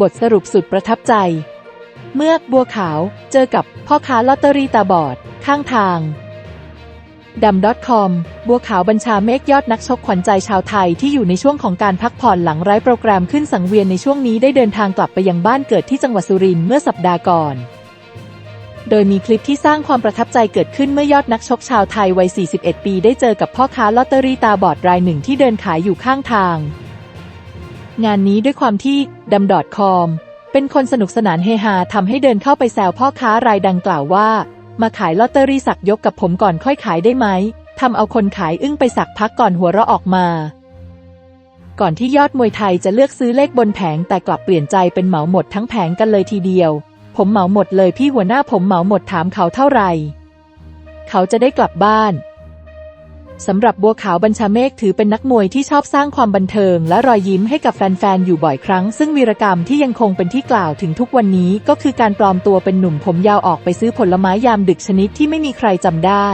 บทสรุปสุดประทับใจ เมื่อบัวขาวเจอกับพ่อค้าลอตเตอรี่ตาบอด ข้างทางดำ .com บัวขาวบัญชาเมฆยอดนักชกขวัญใจชาวไทยที่อยู่ในช่วงของการพักผ่อนหลังไร้โปรแกรมขึ้นสังเวียนในช่วงนี้ได้เดินทางกลับไปยังบ้านเกิดที่จังหวัดสุรินทร์เมื่อสัปดาห์ก่อน โดยมีคลิปที่สร้างความประทับใจเกิดขึ้นเมื่อยอดนักชกชาวไทยวัย 41 ปี ได้เจอกับพ่อค้าลอตเตอรี่ตาบอดรายหนึ่งที่เดินขายอยู่ข้างทาง งานนี้ด้วยความที่ดำ .com เป็นคนสนุกสนานเฮฮาทำให้เดินเข้าไปแซวพ่อค้ารายดังกล่าวว่า มาขายลอตเตอรี่สักยกกับผมก่อนค่อยขายได้ไหมทำเอาคนขายอึ้งไปสักพักก่อนหัวเราะออกมา ก่อนที่ยอดมวยไทยจะเลือกซื้อเลขบนแผงแต่กลับเปลี่ยนใจเป็นเหมาหมดทั้งแผงกันเลยทีเดียว ผมเหมาหมดเลยพี่หัวหน้าผมเหมาหมดถามเขาเท่าไหร่ เขาจะได้กลับบ้าน สำหรับบัวขาวบัญชาเมฆถือเป็นนักมวยที่ชอบสร้างความบันเทิง และรอยยิ้มให้กับแฟนๆ อยู่บ่อยครั้ง ซึ่งวีรกรรมที่ยังคงเป็นที่กล่าวถึงทุกวันนี้ก็คือการปลอมตัวเป็นหนุ่มผมยาวออกไปซื้อผลไม้ยามดึกชนิดที่ไม่มีใครจำได้